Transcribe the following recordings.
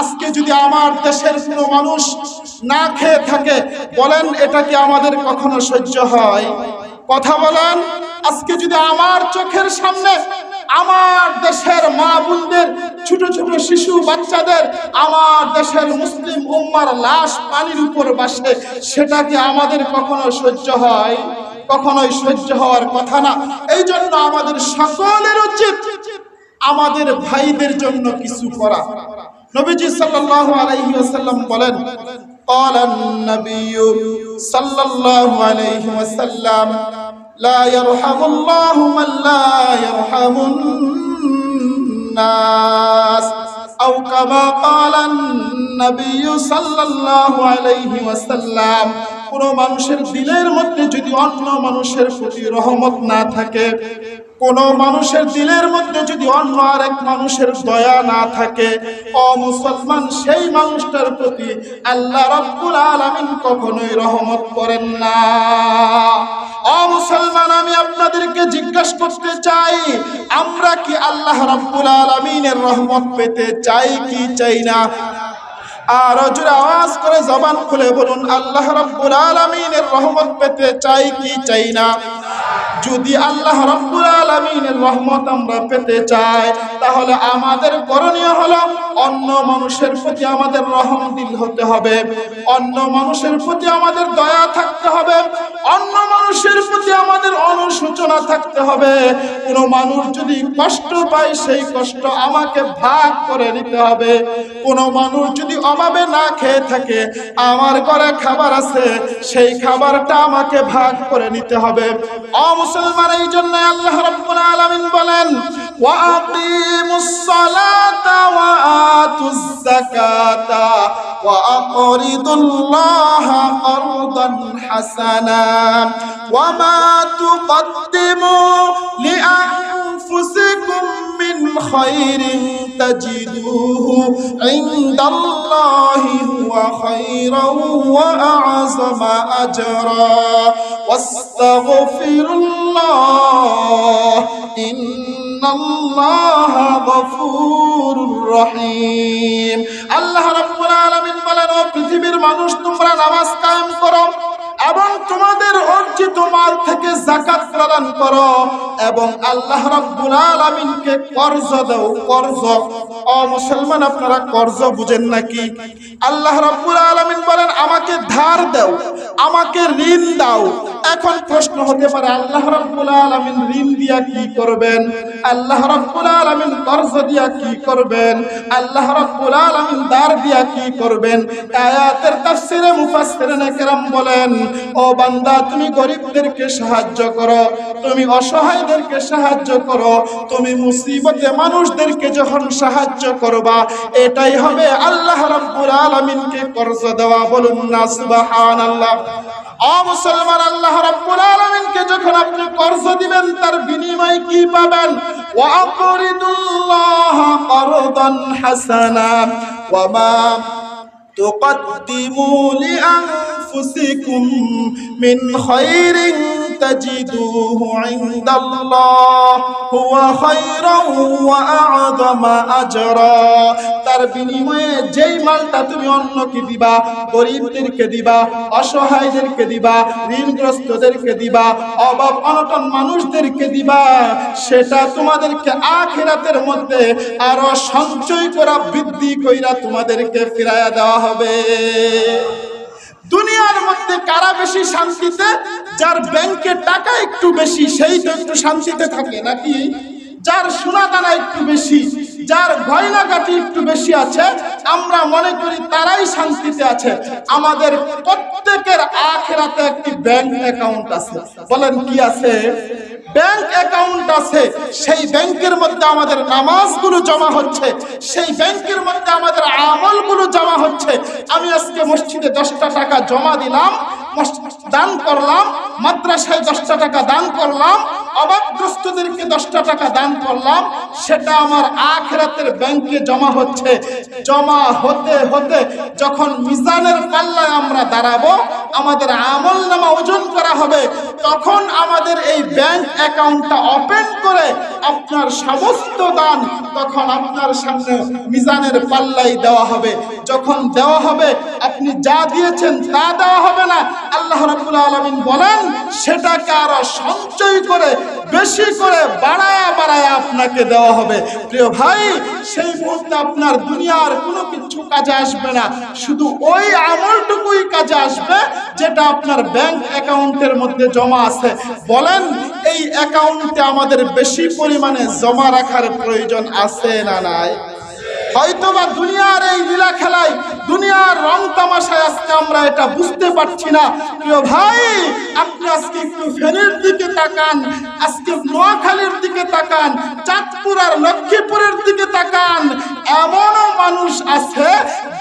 আজকে যদি আমার দেশের কোনো মানুষ না খেয়ে থাকে, বলেন এটা কি আমাদের কখনো সহ্য হয়? কথা বলেন, আজকে যদি আমার চোখের সামনে আমার দেশের মা বোনদের, ছোট ছোট শিশু বাচ্চাদের, আমার দেশের মুসলিম উম্মার লাশ পানির উপর বাসে সেটা কি আমাদের কখনো সহ্য হয়? কখনোই সহ্য হওয়ার কথা না। এই জন্য আমাদের সকলের উচিত আমাদের ভাইদের জন্য কিছু করা। নবীজি সাল্লাল্লাহু আলাইহি ওয়াসাল্লাম বলেন قال النبي صلى الله عليه وسلم لا يرحم الله من لا يرحم الناس أو كما قال النبي صلى الله عليه وسلم কোন মানুষের দিলের মধ্যে যদি অন্য মানুষের প্রতি রহমত না থাকে, কোন মানুষের দিলের মধ্যে যদি অন্য আরেক মানুষের দয়া না থাকে অ মুসলমান, সেই মানুষটার প্রতি আল্লাহ রব্বুল আলামিন কখনোই রহমত করেন না। অ মুসলমান, আমি আপনাদেরকে জিজ্ঞাসা করতে চাই, আমরা কি আল্লাহ রব্বুল আলামিনের রহমত পেতে চাই কি চাই না? আর জোরে আওয়াজ করে জবান খুলে বলুন, আল্লাহ রাব্বুল আলামিনের রহমত পেতে চাই কি চাই না? যদি আল্লাহ রাব্বুল আলামিনের রহমত আমরা পেতে চাই, তাহলে আমাদের করণীয় হলো অন্য মানুষের প্রতি আমাদের রহম দিল হতে হবে, অন্য মানুষের প্রতি আমাদের দয়া থাকতে হবে, অন্য মানুষের প্রতি আমাদের অনুশোচনা থাকতে হবে। কোন মানুষ যদি কষ্ট পায়, সেই কষ্ট আমাকে ভাগ করে নিতে হবে। কোন মানুষ যদি অভাবে না খেয়ে থাকে, আমার ঘরে খাবার আছে, সেই খাবারটা আমাকে ভাগ করে নিতে হবে। অমুসলমান মুসলমান এই জন্য আল্লাহ রব্বুল আলামিন বলেন وأقيموا الصلاة وآتوا الزكاة وأقرضوا الله قرضا حسنا وما تقدموا لأنفسكم من خير تجدوه عند الله هو خيرا وأعظم أجرا واستغفروا الله إن আল্লাহ রাব্বুল আলমিন বলেন ও পৃথিবীর মানুষ তোমরা নামাজ কায়ম করো। এবং তোমাদের অর্জিত মাল থেকে জাকাত প্রদান করো এবং আল্লাহ রাব্বুল আলামিনকে কর্জ দাও, কর্জ। ও মুসলমান, আপনারা কর্জ বুঝেন নাকি? আল্লাহ রাব্বুল আলামিন বলেন, আমাকে ধার দাও, আমাকে ঋণ দাও। এখন প্রশ্ন হতে পারে, আল্লাহ রাব্বুল আলামিন ঋণ দিয়া কি করবেন? আল্লাহ রাব্বুল আলামিন কর্জ দিয়া কি করবেন? আল্লাহ রাব্বুল আলামিন ধার দিয়া কি করবেন? আয়াতের তাফসিরে মুফাসসিরিনে কেরাম বলেন ও বান্দা তুমি গরিবদেরকে সাহায্য করো তুমি অসহায়দেরকে সাহায্য করো তুমি মুসিবতে মানুষদেরকে যখন সাহায্য করবা এটাই হবে আল্লাহ রাব্বুল আলামিনকে কর্জ দেওয়া বলুন না সুবহানাল্লাহ ও মুসলমান আল্লাহ রাব্বুল আলামিনকে যখন আপনি কর্জ দিবেন তার বিনিময়ে কি পাবেন ওয়া আকরিদুল্লাহ করদান হাসানা ওয়া মা تقدموا لأنفسكم من خير تجدوه عند الله هو خيرا وأعظم أجرا তার বিনিময়ে যেই মালটা তুমি অন্যকে দিবা গরিবদেরকে দিবা অসহায়দেরকে দিবা ঋণগ্রস্তদেরকে দিবা অভাব অনটন মানুষদেরকে দিবা সেটা তোমাদেরকে আখিরাতের মধ্যে আরো সঞ্চয় করা বৃদ্ধি কইরা তোমাদেরকে ফিরাইয়া দেওয়া হবে দুনিয়ার মধ্যে কারা বেশি শান্তিতে, যার ব্যাংকে টাকা একটু বেশি, সেই তো একটু শান্তিতে থাকে নাকি? যার সোনা দানা একটু বেশি যার গয়নাগাটি একটু বেশি আছে, আমরা মনে করি তারাই শান্তিতে আছে। আমাদের প্রত্যেকের আখেরাতে একটি ব্যাংক অ্যাকাউন্ট আছে। বলেন কি আছে? ব্যাংক অ্যাকাউন্ট আছে। সেই ব্যাংকের মধ্যে আমাদের নামাজগুলো জমা হচ্ছে। সেই ব্যাংকের মধ্যে আমাদের আমলগুলো জমা হচ্ছে। আমি আজকে মসজিদে দশটা টাকা জমা দিলাম দান করলাম মাদ্রাসায় দশটা টাকা দান করলাম অভাবগ্রস্তদেরকে দশটা টাকা দান করলাম, সেটা আমার আখেরাতের ব্যাংকে জমা হচ্ছে। জমা হতে হতে যখন মিজানের পাল্লায় আমরা দাঁড়াবো, আমাদের আমল নামা ওজন করা হবে, তখন আমাদের এই ব্যাংক অ্যাকাউন্টটা ওপেন করে আপনার সমস্ত দান তখন আপনার সামনে মিজানের পাল্লাই দেওয়া হবে। যখন দেওয়া হবে, আপনি যা দিয়েছেন তা দেওয়া হবে না। আল্লাহ রাব্বুল আলামিন বলেন সেটাকে আরও সঞ্চয় করে, বেশি করে বাড়ায়া বাড়ায়া আপনাকে দেওয়া হবে। প্রিয় ভাই, সেই মুহূর্তে আপনার দুনিয়ার কোনো কিছু কাজে আসবে না। শুধু ওই আমলটুকুই কাজে আসবে যেটা আপনার ব্যাংক অ্যাকাউন্টের মধ্যে জমা আছে। বলেন, এই অ্যাকাউন্টে আমাদের বেশি পরিমাণে জমা রাখার প্রয়োজন আছে না নাই? হয়তোবা দুনিয়ার এই লীলা খেলায় দুনিয়ার রং তামাশায় আজকে আমরা এটা বুঝতে পারছি না। প্রিয় ভাই, আপনি আজকে একটু ফেনীর দিকে তাকান, আজকে নোয়াখালীর দিকে তাকান, চাঁদপুর আর লক্ষ্মীপুরের দিকে তাকান। এমনও মানুষ আছে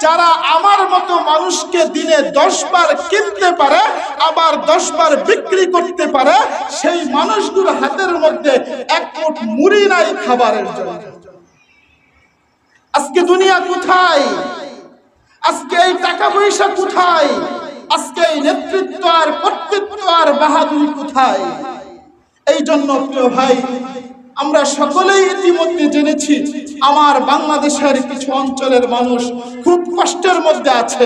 যারা আমার মতো মানুষকে দিনে দশ বার কিনতে পারে, আবার দশ বার বিক্রি করতে পারে। সেই মানুষগুলো হাতের মধ্যে এক মুঠ মুড়ি নাই খাবারের জন্য। আজকে দুনিয়া কোথায়? আজকে এই টাকা পয়সা কোথায়? আজকে এই নেতৃত্ব আর কর্তৃত্ব আর বাহাদুরি কোথায়? এই জন্য প্রিয় ভাই, আমরা সকলেই ইতিমধ্যে জেনেছি আমার বাংলাদেশের কিছু অঞ্চলের মানুষ খুব কষ্টের মধ্যে আছে।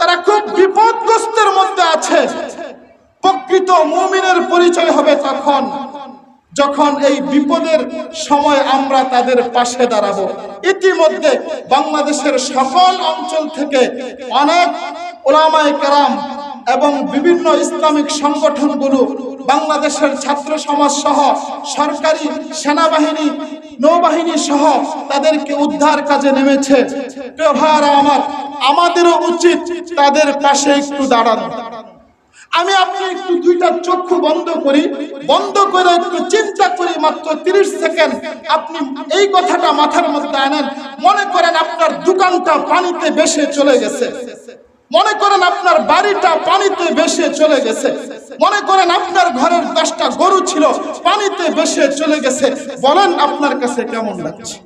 তারা খুব বিপদগ্রস্তের মধ্যে আছে। প্রকৃত মুমিনের পরিচয় হবে তখন। যখন এই বিপদের সময় আমরা তাদের পাশে দাঁড়াবো। ইতিমধ্যে বাংলাদেশের সকল অঞ্চল থেকে অনেক ওলামায়ে কেরাম এবং বিভিন্ন ইসলামিক সংগঠনগুলো, বাংলাদেশের ছাত্র সমাজ সহ সরকারি সেনাবাহিনী, নৌবাহিনী সহ তাদেরকে উদ্ধার কাজে নেমেছে। আমার, আমাদেরও উচিত তাদের পাশে একটু দাঁড়ানো। আমি আপনি একটু দুইটা চক্ষু বন্ধ করি। বন্ধ করে একটু চিন্তা করি মাত্র তিরিশ সেকেন্ড। আপনি এই কথাটা মাথার মধ্যে আনেন। মনে করেন আপনার দোকানটা পানিতে বেসে চলে গেছে। মনে করেন আপনার বাড়িটা পানিতে বেসে চলে গেছে। মনে করেন আপনার ঘরের দশটা গরু ছিল, পানিতে বেসে চলে গেছে। বলেন আপনার কাছে কেমন লাগছে?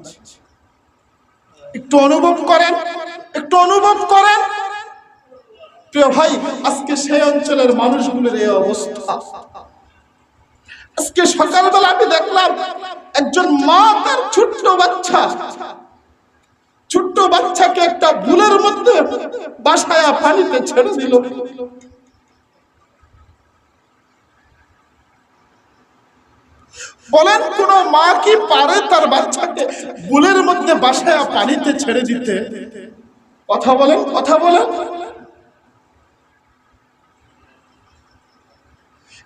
একটু অনুভব করেন, একটু অনুভব করেন। প্রিয় ভাই, আজকে সেই অঞ্চলের মানুষগুলোর এই অবস্থা। আজকে সকালবেলা আমি দেখলাম একজন মা তার ছোট্ট বাচ্চা। ছোট্ট বাচ্চাকে একটা বুলের মধ্যে বাসায়া পানিতে ছেড়ে দিল। বলেন, কোন মা কি পারে তার বাচ্চাকে ভুলের মধ্যে বাসায়া পানিতে ছেড়ে দিতে? কথা বলেন কথা বলেন।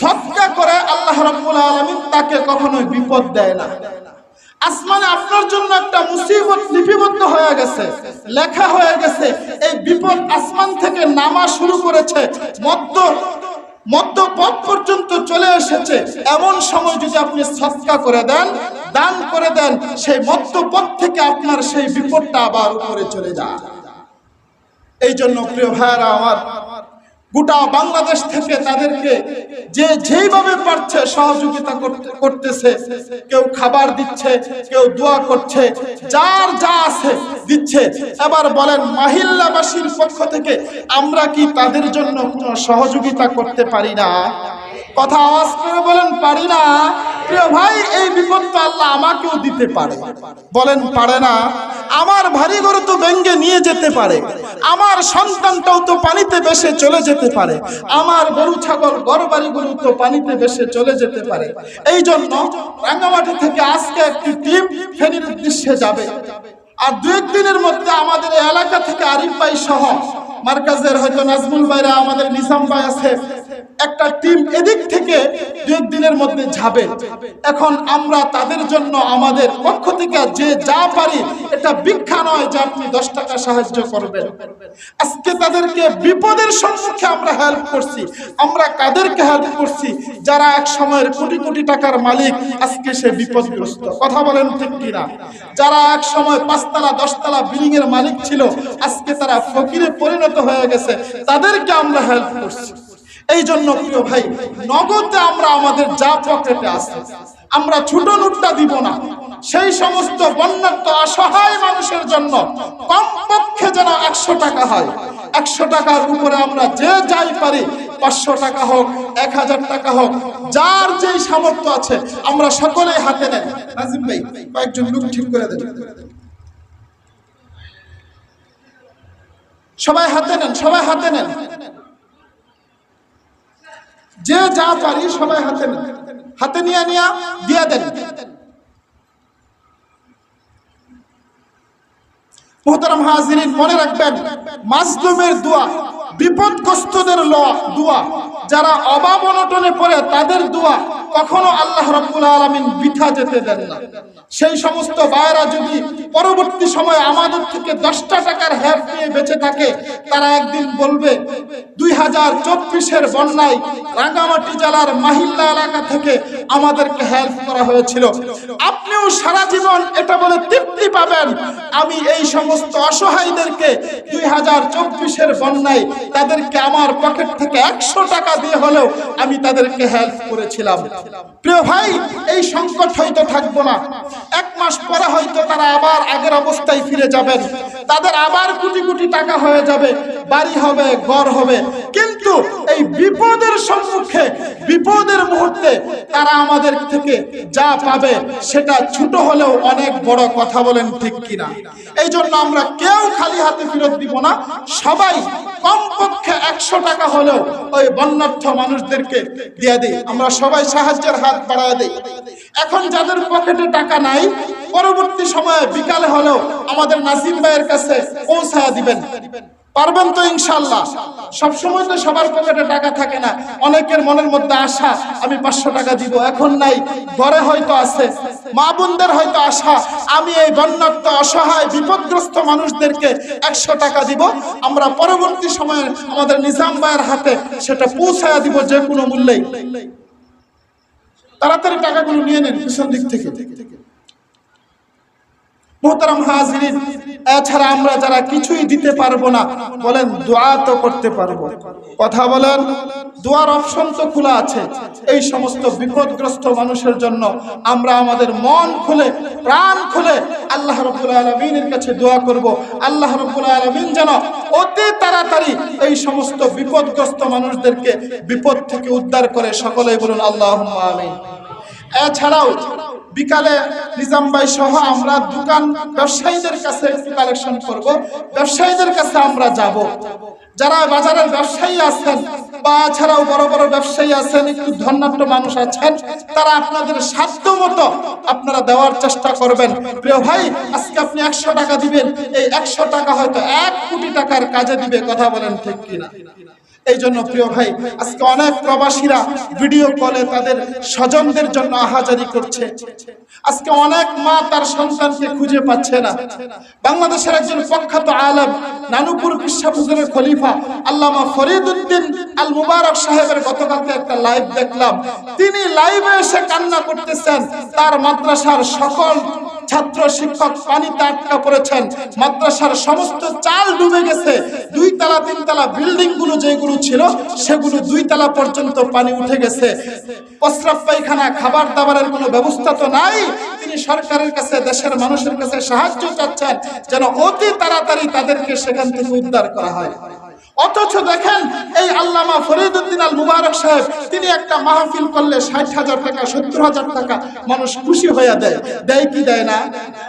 সদকা করে আল্লাহ রাব্বুল আলামিন তাকে কখনোই বিপদ দেয় না। আসমানে আপনার জন্য একটা মুসিবত লিপিবদ্ধ হয়ে গেছে, লেখা হয়ে গেছে, এই বিপদ আসমান থেকে নামা শুরু করেছে, মধ্য মধ্য পথ পর্যন্ত চলে এসেছে। এমন সময় যদি আপনি সৎকা করে দেন, দান করে দেন, সেই মধ্য পথ থেকে আপনার সেই বিপদটা আবার উপরে চলে যায়। এই জন্য প্রিয় ভাইয়ারা আমার গোটা বাংলাদেশ থেকে তাদেরকে যে যেইভাবে পারছে সহযোগিতা করতে, করতেছে, কেউ খাবার দিচ্ছে, কেউ দোয়া করছে, যার যা আছে দিচ্ছে। এবার বলেন, মাহিল্লাবাসীর পক্ষ থেকে আমরা কি তাদের জন্য সহযোগিতা করতে পারি না? কথা আওয়াজ করে বলেন, পারি না। প্রিয় ভাই, এই বিপদ তো আল্লাহ আমাকেও দিতে পারে। বলেন, পারে না। আমার ভারী গরু তো ব্যঙ্গে নিয়ে যেতে পারে। আমার সন্তানটাও তো পানিতে বেসে চলে যেতে পারে। আমার গরু, ছাগল গড় বাড়ি গরু তো পানিতে বেসে চলে যেতে পারে। এই জন্য রাঙ্গামাটি থেকে আজকে একটি টিম ফেনীর উদ্দেশ্যে যাবে। আর দু একদিনের মধ্যে আমাদের এলাকা থেকে আরিফ ভাই সহ মার্কাজের হয়তো নাজমুল ভাইরা আমাদের নিজাম ভাই আছে। একটা টিম এদিক থেকে দু এক দিনের মধ্যে যাবে এখন আমরা তাদের জন্য আমাদের পক্ষ থেকে যে যা পারি, এটা ভিক্ষা নয় যে আপনি দশ টাকা সাহায্য করবেন। আজকে তাদেরকে বিপদের সম্মুখে আমরা হেল্প করছি। আমরা কাদেরকে হেল্প করছি? যারা এক সময়ের কোটি কোটি টাকার মালিক, আজকে সে বিপদগ্রস্ত। কথা বলেন ঠিক কিনা? যারা এক সময় পাঁচতলা, দশতলা বিল্ডিং এর মালিক ছিল, আজকে তারা ফকিরে পরিণত হয়ে গেছে, তাদেরকে আমরা হেল্প করছি। এই জন্য প্রিয় ভাই, নগদে আমরা আমাদের যা পকেটে আছে, আমরা ছোট নোটটা দিব না। সেই সমস্ত বন্যাত্ম অসহায় মানুষের জন্য কমপক্ষে যেন একশো টাকা হয়। একশো টাকার উপরে আমরা যে যাই পারি, পাঁচশো টাকা হোক, এক হাজার টাকা হোক, যার যেই সামর্থ্য আছে, আমরা সকলেই হাতে নেন নাজিম ভাই, কয়েকজন লোক ঠিক করে দেন। সবাই হাতে নেন, সবাই হাতে নেন। যে যা পারি সবাই হাতে নেন। হাতে নিয়ে নিয়ে দিয়ে দেন। মোহতারাম হাজিরিন, মনে রাখবেন, মাজলুমের দোয়া, বিপদগ্রস্তদের দোয়া, যারা অভাব অনটনে পড়ে তাদের দোয়া কখনো আল্লাহ রাব্বুল আলামিন বৃথা যেতে দেন না। সেই সমস্ত বায়রা যদি পরবর্তী সময়ে আমাদের থেকে দশটা টাকার হ্যাপ নিয়ে বেঁচে থাকে, তারা একদিন বলবে, দুই হাজার চব্বিশের বন্যায় রাঙ্গামাটি জেলার মাহিল্লা এলাকা থেকে আমাদেরকে হেল্প করা হয়েছিল। আপনিও সারা জীবন এটা বলে তৃপ্তি পাবেন, আমি এই সমস্ত অসহায়দেরকে দুই হাজার চব্বিশের বন্যায় তাদেরকে আমার পকেট থেকে একশো টাকা দিয়ে হলেও আমি তাদেরকে হেল্প করেছিলাম। প্রিয় ভাই, এই সংকট হয়তো থাকব না। এক মাস পরে হয়তো তারা আবার আগের অবস্থায় ফিরে যাবেন। তাদের আবার কোটি কোটি টাকা হয়ে যাবে, বাড়ি হবে, ঘর হবে। কিন্তু এই বিপদের সম্মুখে, বিপদের মুহূর্তে তারা আমাদের থেকে যা পাবে সেটা ছোট হলেও অনেক বড় কথা বলেন ঠিক কিনা। এই জন্য আমরা কেউ খালি হাতে ফেরত দিব না। সবাই কমপক্ষে একশো টাকা হলেও ওই বন্যার্থ মানুষদেরকে দিয়ে দিই। আমরা সবাই সাহায্যের হাত বাড়ায় দিই। এখন যাদের পকেটে টাকা নাই, পরবর্তী সময়ে বিকালে হলেও আমাদের নাসিম ভাইয়ের পৌঁছায় দিবেন। পারবেন তো ইনশাল্লাহ। সবসময় তো সবার পকেটে টাকা থাকে না। অনেকের মনের মধ্যে আশা, আমি পাঁচশো টাকা দিব, এখন নাই। ঘরে হয়তো আছে। মা বোনদের হয়তো আশা, আমি এই বন্যাত্ম অসহায়, বিপদগ্রস্ত মানুষদেরকে একশো টাকা দিব। আমরা পরবর্তী সময়ে আমাদের নিজাম ভাইয়ের হাতে সেটা পৌঁছায়া দিব যে কোনো মূল্যেই। তাড়াতাড়ি টাকাগুলো নিয়ে নেন পিছন দিক থেকে। মোহতারাম হাজিরিন, এছাড়া আমরা যারা কিছুই দিতে পারব না, বলেন দোয়া তো করতে পারব। কথা বলেন, দোয়ার অপশন তো খোলা আছে। এই সমস্ত বিপদগ্রস্ত মানুষের জন্য আমরা আমাদের মন খুলে, প্রাণ খুলে আল্লাহ রব্বুল আলমিনের কাছে দোয়া করব। আল্লাহ রব্বুল আলমিন যেন অতি তাড়াতাড়ি এই সমস্ত বিপদগ্রস্ত মানুষদেরকে বিপদ থেকে উদ্ধার করে সকলেই বলুন আল্লাহ আমিন। এছাড়াও বিকালে নিজাম ভাই সহ আমরা দোকান ব্যবসায়ীদের কাছে কালেকশন করব। ব্যবসায়ীদের কাছে আমরা যাব। যারা বাজারের ব্যবসায়ী আছেন বা এছাড়াও বড় বড় ব্যবসায়ী আছেন, একটু ধন্যাঢ্য মানুষ আছেন, তারা আপনাদের সাধ্য মতো আপনারা দেওয়ার চেষ্টা করবেন। প্রিয় ভাই, আজকে আপনি একশো টাকা দিবেন। এই একশো টাকা হয়তো এক কোটি টাকার কাজে দিবে, কথা বলেন ঠিক কিনা? এই জন্য প্রিয় ভাই, আজকে অনেক প্রবাসীরা ভিডিও কলে তাদের স্বজনদের জন্য আহাজারি করছে। আজকে অনেক মা তার সন্তানকে খুঁজে পাচ্ছে না। বাংলাদেশের একজন প্রখ্যাত আলেম, নানুপুর বিশ্বাফুজুরের খলিফা, আল্লামা ফরিদউদ্দিন আল মুবারক সাহেবের গতকালকে একটা লাইভ দেখলাম। তিনি লাইভে এসে কান্না করতেছেন। তার মাদ্রাসার সকল ছাত্র শিক্ষক পানিতে আটকা পড়েছেন। মাদ্রাসার সমস্ত চাল ডুবে গেছে। দুই তিনতলা তিন তালা বিল্ডিংগুলো যেগুলো ছিল, সেগুলো দুই তলা পর্যন্ত পানি উঠে গেছে। প্রস্রাব পায়খানা, খাবার দাবারের কোনো ব্যবস্থা তো নাই। তিনি সরকারের কাছে, দেশের মানুষের কাছে সাহায্য চাচ্ছেন যেন অতি তাড়াতাড়ি তাদেরকে সেখান থেকে উদ্ধার করা হয়। অথচ দেখেন, এই আল্লামা ফরিদুদ্দিন আল মুবারক সাহেব, তিনি একটা মাহফিল করলে ষাট হাজার টাকা, সত্তর হাজার টাকা মানুষ খুশি হয়ে দেয়। দেয় কি দেয় না?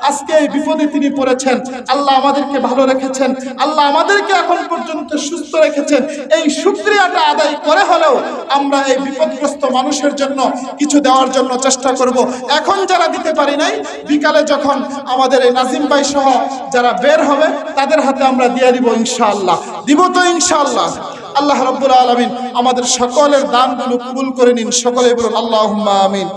আজকে এই বিপদে তিনি পড়েছেন। আল্লাহ আমাদেরকে ভালো রেখেছেন। আল্লাহ আমাদেরকে এখন পর্যন্ত সুস্থ রেখেছেন। এই শুক্রিয়াটা আদায় করে হলেও আমরা এই বিপদগ্রস্ত মানুষের জন্য কিছু দেওয়ার জন্য চেষ্টা করব। এখন যারা দিতে পারি নাই, বিকালে যখন আমাদের এই নাজিম ভাই সহ যারা বের হবে, তাদের হাতে আমরা দিয়ে দিব ইনশাআল্লাহ। দিব তো ইনশাআল্লাহ। আল্লাহ রব্বুল আলমিন আমাদের সকলের দানগুলো কবুল করে নিন। সকলে বলুন আল্লাহ আমিন।